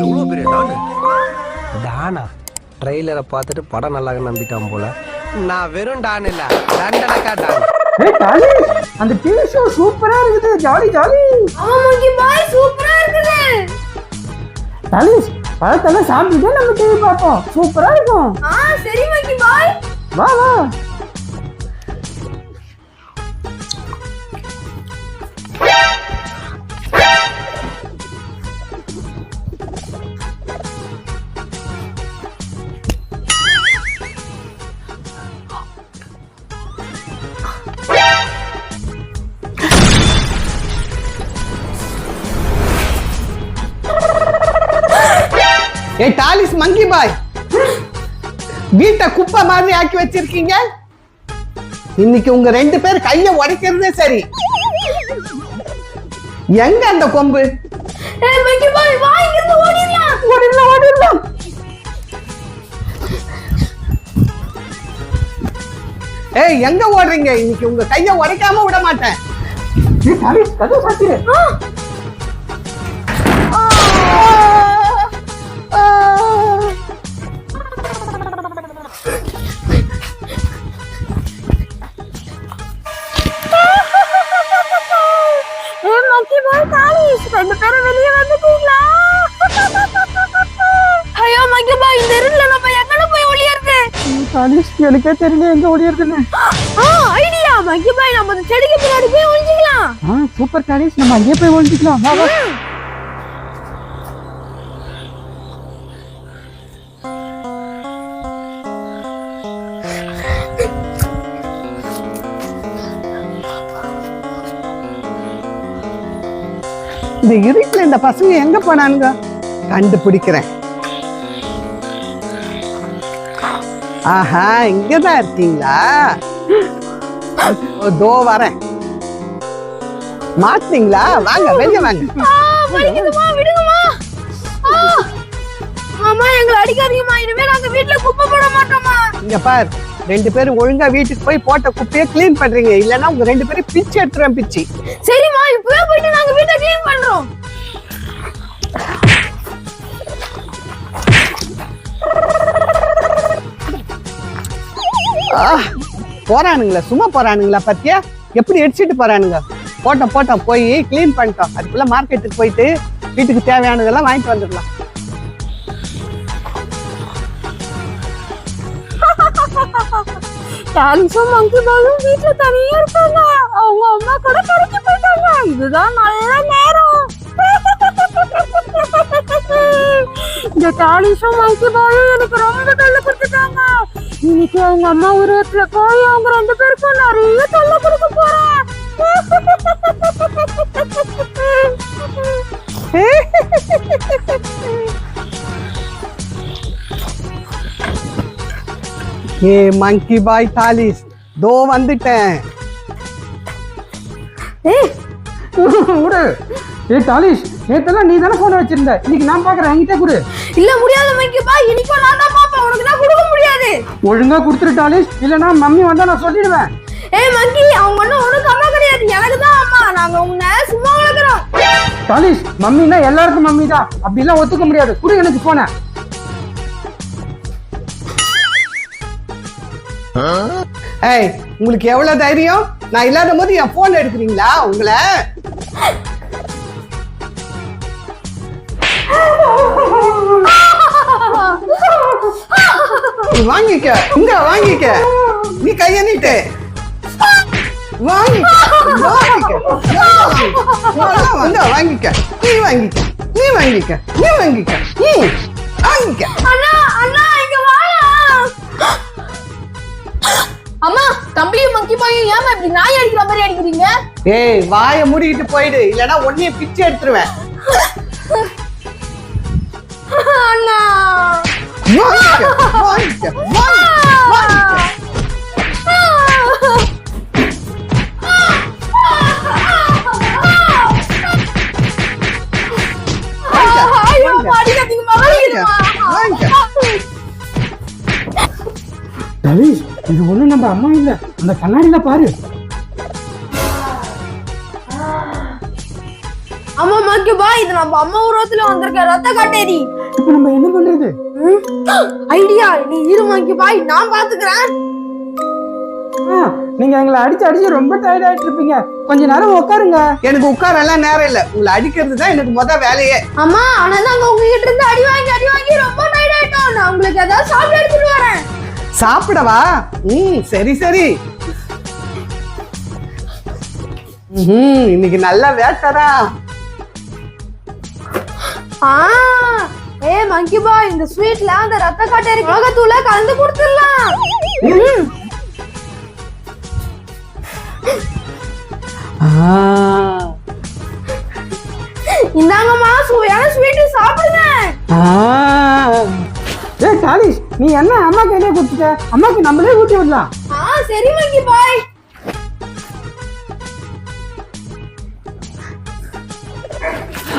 எவ்வளவு பெரிய டான்? டானா ட்ரெய்லரை பார்த்துட்டு படம் நல்லா நம்பிட்டான் போல. நான் வெறும் டான் இல்ல தண்டனக்கா டான். அந்த டிவி ஷோ சூப்பரா இருக்குது. Jolly jolly. பாய் சூப்பரா இருக்குது. டாலி பழத்தெல்லாம் சாப்பிட்டுட்டு நம்ம டிவி பார்ப்போம். சூப்பரா இருக்கும். ஆ சரி மங்கி பாய். வா வா. ஏ டாலிஸ் மங்கி பாய் வீட்டை குப்பை மாதிரி ஆக்கி வச்சிருக்கீங்க? இன்னைக்கு உங்க ரெண்டு பேர் கைய உடைக்கிறதே சரி. எங்க அந்த கொம்பு? ஏய் ஏய் எங்க ஓடுறீங்க? இன்னைக்கு உங்க கைய உடைக்காம விட மாட்டேன். டாலி எனக்கே தெரியல எங்க ஓடிடுதுன்னு. ஆ ஐடியா. மங்கி பாய் நம்ம அந்த செடிக்கு பின்னாடி போய் ஒளிஞ்சிக்கலாம். ஆ சூப்பர் டாலிஸ் நம்ம அங்கேயே போய் ஒழிஞ்சிக்கலாம் வா வா. இந்த இருட்டுல இந்த பசங்க எங்க போனானுங்க? கண்டுபிடிக்கிறேன். ஆஹா இங்கதான் இருக்கீங்களா? தோ வரேன். மாட்டீங்களா வாங்க வெளிய வாங்க. வலிக்குதுமா விடுங்கம்மா. எங்களை அடிக்காதீங்கம்மா. இனிமே நாங்க வீட்ல குப்பை போட மாட்டோம்மா. இங்க பார் ரெண்டு பேரும் ஒழுங்கா வீட்டுக்கு போய் போட்ட குப்பையை க்ளீன் பண்றீங்க. இல்லைன்னா உங்க ரெண்டு பேரும் பிச்சு எடுத்துருவேன் பிச்சு. சரிம்மா இப்பவே போயிட்டு நாங்க வீட்டை க்ளீன் பண்றோம் போறானுங்களா சும்மா போறானுங்களா பத்தியா? எப்படி அடிச்சிட்டு போறானுங்க? போட்டோம் போட்டோம் போய் க்ளீன் பண்ணிட்டோம். அதுக்குள்ள மார்க்கெட்டுக்கு போயிட்டு வீட்டுக்கு தேவையானதெல்லாம் வாங்கிட்டு வந்துடலாம். டாலிஸும் மங்கி பாலும் தனியா இருக்காங்க அவங்க அம்மா கூட கடைக்கு போயிட்டாங்க. இதுதான் நல்ல நேரம். இந்த டாலிஸும் மங்கி எனக்கு ரொம்ப தொல்லை கொடுத்துட்டாங்க. இன்னைக்கு அவங்க அம்மா உருவத்துல போய் அவங்க ரெண்டு பேருக்கும் நிறைய தொல்லை கொடுக்க போறேன் ஏ மங்கி பாய் தாலிஸ். தோ வந்துட்டேன். விடு ஏய் டாலிஷ் நேத்தெல்லாம் நீ தானே போன வச்சிருந்த. இன்னைக்கு நான் பாக்குறேன் என்கிட்ட கொடு. இல்ல முடியாத மங்கி பா இன்னைக்கும் நான் தான் பாப்பேன் உனக்கு நான் கொடுக்க முடியாது. ஒழுங்கா கொடுத்துரு டாலிஷ் இல்லனா மம்மி வந்தா நான் சொல்லிடுவேன். ஏய் மங்கி அவங்க ஒன்றும் ஒன்றும் அம்மா கிடையாது. எனக்கு தான் அம்மா. நாங்க உன்னை சும்மா வளர்க்குறோம். டாலிஷ் மம்மினா எல்லாருக்கும் மம்மி தான். அப்படிலாம் ஒத்துக்க முடியாது. குடு எனக்கு போன ஏய் உங்களுக்கு எவ்வளவு தைரியம்? நான் இல்லாத போது என் போன் எடுக்கிறீங்களா உங்களை? வாங்கிக்க. இங்க வாங்கிக்க. நீ கைய நீட்டு வாங்கிக்க. வாங்கிக்க. வந்து வாங்கிக்க. நீ வாங்கிக்க. நீ வாங்கிக்க. நீ வாங்கிக்க. நீ வாங்கிக்க. அண்ணா அண்ணா இங்க வாயா அம்மா தம்பியும் மங்கி பாயும் ஏமா இப்படி நாய் அடிக்கிற மாதிரி அடிக்கிறீங்க? ஏய் வாயை மூடிக்கிட்டு போயிடு. இல்லைன்னா உன்னைய பிச்சு எடுத்துருவேன். அண்ணா. வாங்கிக்க வாங்கிக்க வாங்கிக்க வாங்கிக்க ஐயோ அடிக்காதீங்க மகளிருமா வாங்கிக்க இது ஒண்ணும் நம்ம அம்மா இல்ல அந்த கண்ணாடியில பாரு அம்மா மங்கி பா இது நம்ம அம்மா உருவத்துல வந்திருக்க ரத்த காட்டேரி. இப்போ நம்ம என்ன பண்றது? ஐடியா நீ இரு மங்கி பாய் நான் பாத்துக்கிறேன். ஆ, நீங்க எங்களை அடிச்சு அடிச்சு ரொம்ப டயர்ட் ஆயிட்டு இருப்பீங்க. கொஞ்ச நேரம் உட்காருங்க. எனக்கு உட்கார எல்லாம் நேரம் இல்ல. உங்களை அடிக்கிறது தான் எனக்கு முத வேலையே. அம்மா ஆனா நாங்க உங்ககிட்ட இருந்து அடி வாங்கி அடி வாங்கி ரொம்ப டயர்ட் ஆயிட்டோம். நான் உங்களுக்கு ஏதாவது சாப்பிட எடுத்துட்டு வரேன். சாப்பிடவா? ம் சரி சரி. இன்னைக்கு நல்ல வேட்டரா. ஆ ஏ மங்கி பாய் இந்த ஸ்வீட்ல அந்த ரத்த காட்டேரி மிளகாத்தூள கலந்து கொடுத்துடலாம். இந்தாங்கம்மா சுவையான ஸ்வீட் சாப்பிடுங்க. ஏ காலிஷ் நீ என்ன அம்மா கையிலே கொடுத்துட்ட? அம்மாக்கு நம்மளே ஊட்டி விடலாம். ஆ சரி மங்கி பாய்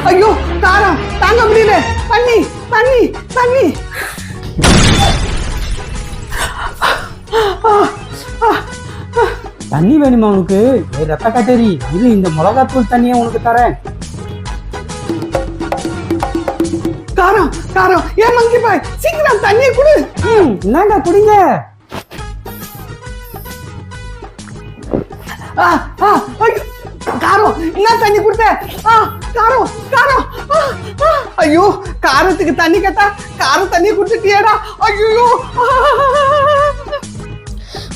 ஐயோ காரம் தாங்க முடியல. தண்ணி தண்ணி தண்ணி. தண்ணி வேணுமா உனக்கு? ரத்த கட்டேரி இது இந்த மிளகாத்தூள் தண்ணியை உனக்கு தரேன். காரம் காரம். ஏன் மங்கி பாய் சீக்கிரம் தண்ணியை குடு. ம், இந்தாங்க குடிங்க. ஆ, ஆ, காரம் என்ன தண்ணி கொடுத்த? ஆ, காரம் காரம். ஆ, ஐயோ காரத்துக்கு தண்ணி கேட்டா காரம் தண்ணி குடுத்துட்டியேடா ஐயோ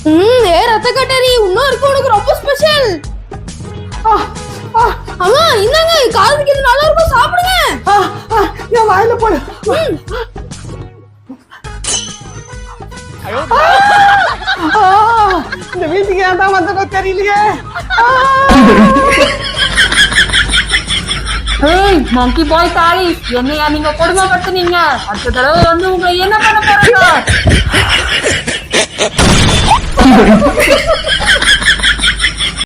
ம் ஏ ரத்த காட்டேரி இன்னும் இருக்கு உனக்கு ரொம்ப ஸ்பெஷல் அம்மா இந்தாங்க காதுக்கு இது நல்லா இருக்கும் சாப்பிடுங்க. என் வாயில போடு. இந்த வீட்டுக்கு ஏன் தான் வந்ததோ தெரியலையே ஏய் மங்கி பாய் தாரிஸ் என்னையா நீங்க கொடுமைப்படுத்துனீங்க? அடுத்த தடவை வந்து உங்களை என்ன பண்ண போறாங்க?